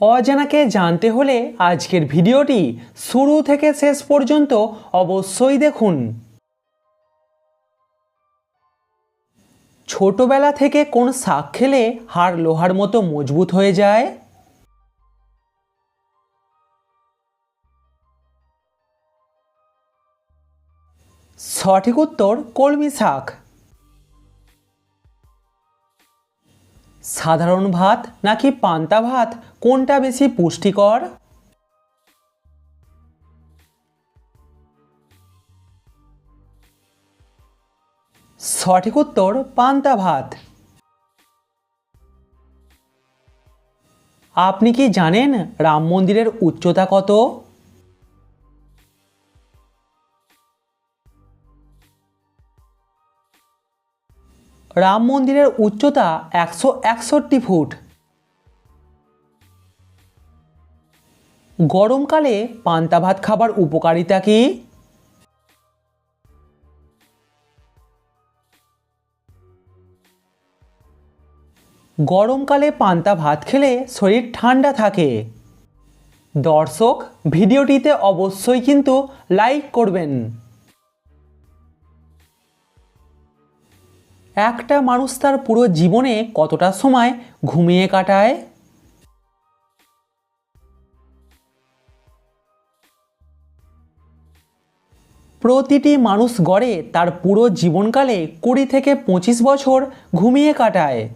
অজানাকে জানতে হলে আজকের ভিডিওটি শুরু থেকে শেষ পর্যন্ত অবশ্যই দেখুন। ছোটবেলা থেকে কোন শাক খেলে হাড় লোহার মতো মজবুত হয়ে যায়? সঠিক উত্তর কলমি শাক। সাধারণ ভাত নাকি পান্তা ভাত? কোনটা বেশি পুষ্টিকর? সঠিক উত্তর, পান্তা ভাত। আপনি কি জানেন রাম মন্দিরের উচ্চতা কত? রাম মন্দিরের উচ্চতা একশো একষট্টি ফুট। গরমকালে পান্তা ভাত খাবার উপকারিতা কি? গরমকালে পান্তা ভাত খেলে শরীর ঠান্ডা থাকে। দর্শক, ভিডিওটিতে অবশ্যই কিন্তু লাইক করবেন। একটা মানুষ তার পুরো জীবনে কতটা সময় ঘুমিয়ে কাটায়? প্রতিটি মানুষ গড়ে তার পুরো জীবনকালে কুড়ি থেকে পঁচিশ বছর ঘুমিয়ে কাটায়।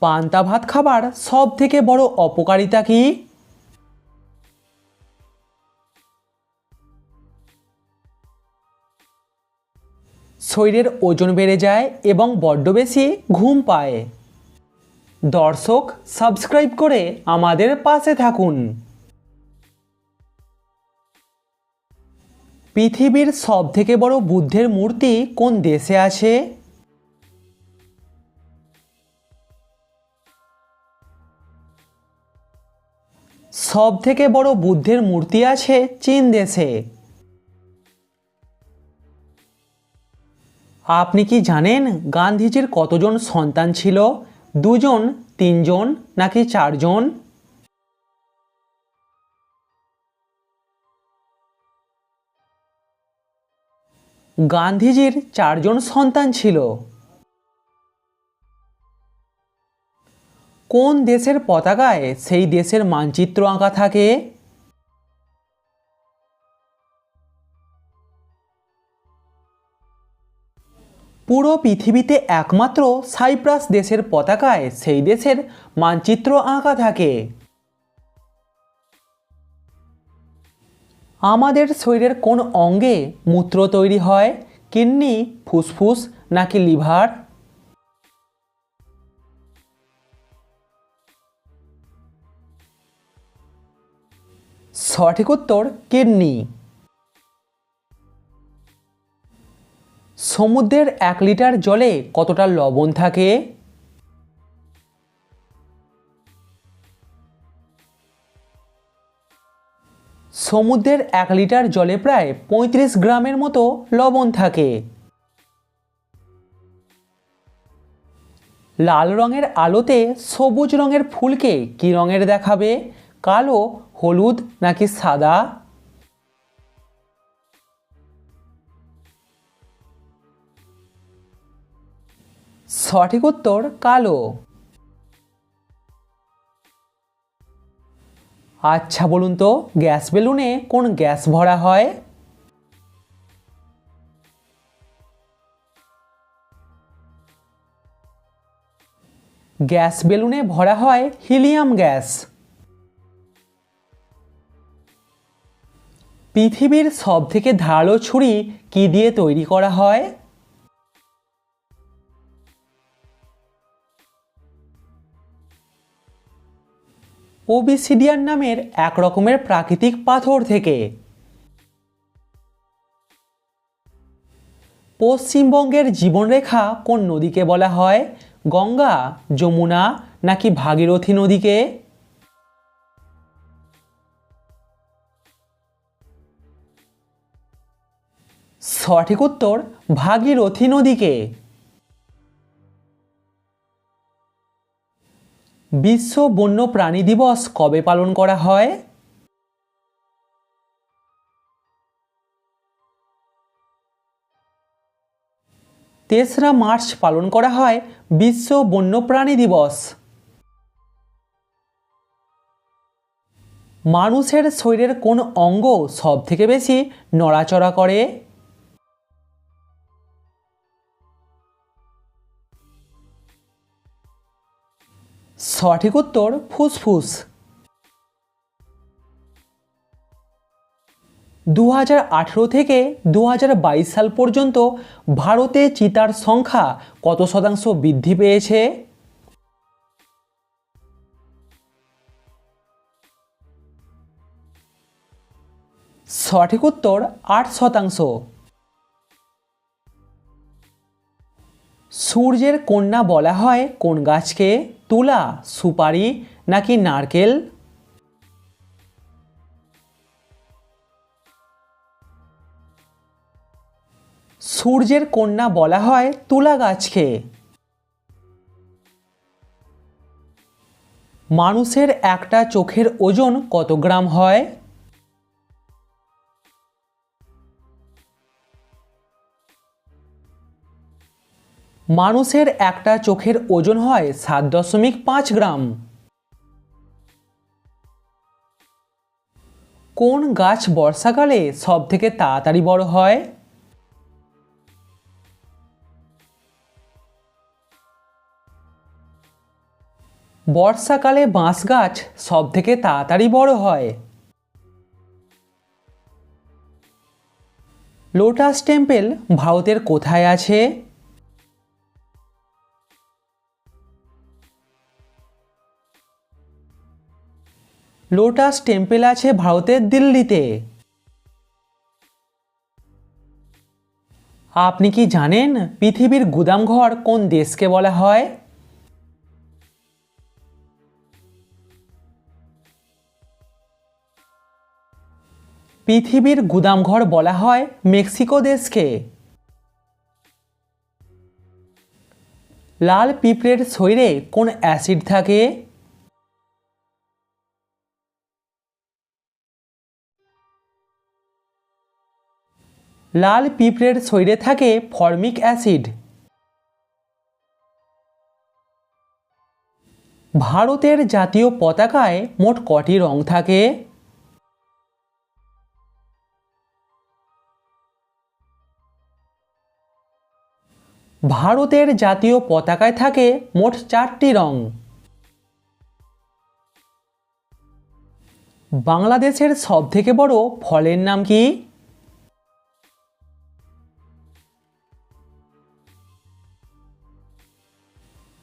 পান্তা ভাত খাবার সব থেকে বড় অপকারিতা কি? শরীরের ওজন বেড়ে যায় এবং বড্ড বেশি ঘুম পায়। দর্শক, সাবস্ক্রাইব করে আমাদের পাশে থাকুন। পৃথিবীর সব থেকে বড় বুদ্ধের মূর্তি কোন দেশে আছে? সব থেকে বড় বুদ্ধের মূর্তি আছে চীন দেশে। আপনি কি জানেন গান্ধীজির কতজন সন্তান ছিল? দুজন, তিনজন, নাকি চারজন? গান্ধীজির চারজন সন্তান ছিল। কোন দেশের পতাকায় সেই দেশের মানচিত্র আঁকা থাকে? পুরো পৃথিবীতে একমাত্র সাইপ্রাস দেশের পতাকায় সেই দেশের মানচিত্র আঁকা থাকে। আমাদের শরীরের কোন অঙ্গে মূত্র তৈরি হয়? কিডনি, ফুসফুস নাকি লিভার? সঠিক উত্তর, কিডনি। সমুদ্রের এক লিটার জলে কতটা লবণ থাকে? সমুদ্রের এক লিটার জলে প্রায় পঁয়ত্রিশ গ্রামের মতো লবণ থাকে। লাল রঙের আলোতে সবুজ রঙের ফুলকে কি রঙের দেখাবে? কালো, হলুদ নাকি সাদা? সঠিক উত্তর কালো। আচ্ছা বলুন তো, গ্যাস বেলুনে কোন গ্যাস ভরা হয়? গ্যাস বেলুনে ভরা হয় হিলিয়াম গ্যাস। পৃথিবীর সব থেকে ধারালো ছুরি কি দিয়ে তৈরি করা হয়? ওবিসিডিয়ান নামের এক রকমের প্রাকৃতিক পাথর থেকে। পশ্চিমবঙ্গের জীবনরেখা কোন নদীকে বলা হয়? গঙ্গা, যমুনা নাকি ভাগীরথী নদীকে? সঠিক উত্তর ভাগীরথী নদীকে। বিশ্ব বন্য প্রাণী দিবস কবে পালন করা হয়? তেসরা মার্চ পালন করা হয় বিশ্ব বন্যপ্রাণী দিবস। মানুষের শরীরের কোন অঙ্গ সব থেকে বেশি নড়াচড়া করে? সঠিক উত্তর ফুসফুস। দু হাজার আঠেরো থেকে দু হাজার বাইশ সাল পর্যন্ত ভারতে চিতার সংখ্যা কত শতাংশ বৃদ্ধি পেয়েছে? সঠিক উত্তর আট শতাংশ। সূর্যের কন্যা বলা হয় কোন গাছকে? তুলা, সুপারি নাকি নারকেল? সূর্যের কন্যা বলা হয় তুলা গাছকে। মানুষের একটা চোখের ওজন কত গ্রাম হয়? মানুষের একটা চোখের ওজন হয় সাত দশমিক পাঁচ গ্রাম। কোন গাছ বর্ষাকালে সব থেকে তাড়াতাড়ি বড় হয়? বর্ষাকালে বাঁশ গাছ সব থেকে তাড়াতাড়ি বড় হয়? লোটাস টেম্পেল ভারতের কোথায় আছে? লোটাস টেম্পেল আছে ভারতের দিল্লিতে। আপনি কি জানেন পৃথিবীর গুদামঘর কোন দেশকে বলা হয়? পৃথিবীর গুদামঘর বলা হয় মেক্সিকো দেশকে। লাল পিঁপড়ের শরীরে কোন অ্যাসিড থাকে? লাল পিঁপড়ের শরীরে থাকে ফর্মিক অ্যাসিড। ভারতের জাতীয় পতাকায় মোট কটি রং থাকে? ভারতের জাতীয় পতাকায় থাকে মোট চারটি রং। বাংলাদেশের সবথেকে বড় ফলের নাম কি?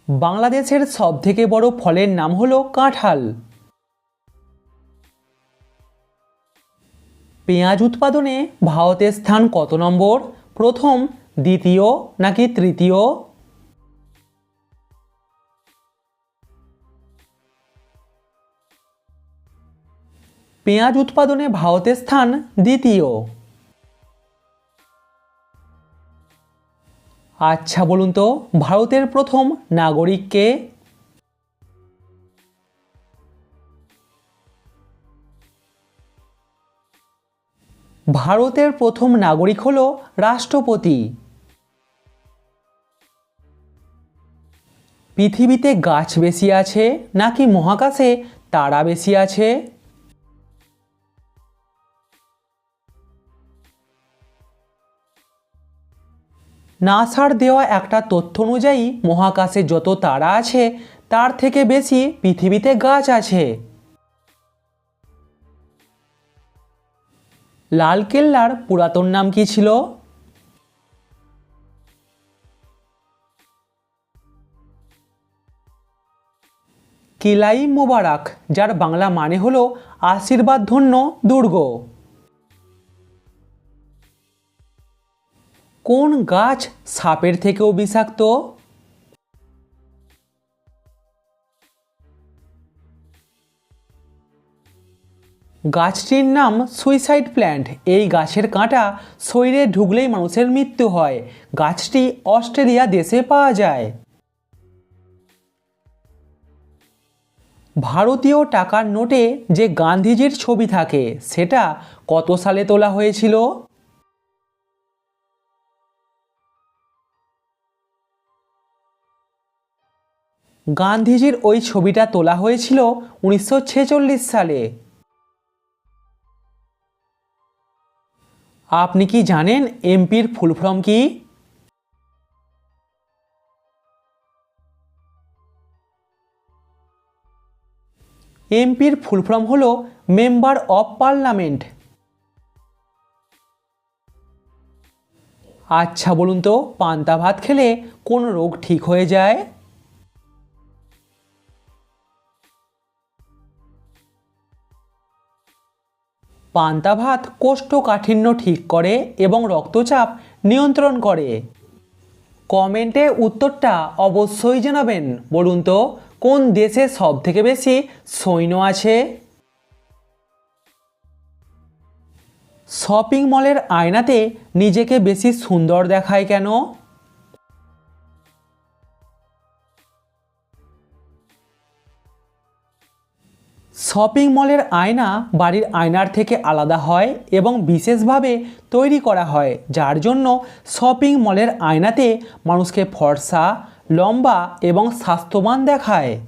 বাংলাদেশের সবথেকে বড় ফলের নাম হলো কাঁঠাল। পেঁয়াজ উৎপাদনে ভারতের স্থান কত নম্বর? প্রথম, দ্বিতীয় নাকি তৃতীয়? পেঁয়াজ উৎপাদনে ভারতের স্থান দ্বিতীয়। আচ্ছা বলুন তো, ভারতের প্রথম নাগরিককে? ভারতের প্রথম নাগরিক হল রাষ্ট্রপতি। পৃথিবীতে গাছ বেশি আছে নাকি মহাকাশে তারা বেশি আছে? নাসার দেওয়া একটা তথ্য অনুযায়ী, মহাকাশে যত তারা আছে, তার থেকে বেশি পৃথিবীতে গাছ আছে। লালকেল্লার পুরাতন নাম কি ছিল? কিলাই মোবারক, যার বাংলা মানে হলো আশীর্বাদ ধন্য দুর্গ। কোন গাছ সাপের থেকেও বিষাক্ত? গাছটির নাম সুইসাইড প্ল্যান্ট। এই গাছের কাঁটা শরীরে ঢুকলেই মানুষের মৃত্যু হয়। গাছটি অস্ট্রেলিয়া দেশে পাওয়া যায়। ভারতীয় টাকার নোটে যে গান্ধীজির ছবি থাকে, সেটা কত সালে তোলা হয়েছিল? গান্ধীজির ওই ছবিটা তোলা হয়েছিল উনিশশো ছেচল্লিশ সালে। আপনি কি জানেন এমপির ফুল ফর্ম কি? এমপির ফুল ফর্ম হলো মেম্বার অফ পার্লামেন্ট। আচ্ছা বলুন তো, পান্তা ভাত খেলে কোন রোগ ঠিক হয়ে যায়? পান্তা ভাত কোষ্ঠকাঠিন্য ঠিক করে এবং রক্তচাপ নিয়ন্ত্রণ করে। কমেন্টে উত্তরটা অবশ্যই জানাবেন। বলুন তো, কোন দেশে সব থেকে বেশি সৈন্য আছে? শপিং মলের আয়নাতে নিজেকে বেশি সুন্দর দেখায় কেন? শপিং মলের আয়না বাড়ির আয়নার থেকে আলাদা হয় এবং বিশেষভাবে তৈরি করা হয়, যার জন্য শপিং মলের আয়নাতে মানুষকে ফর্সা, লম্বা এবং স্বাস্থ্যবান দেখায়।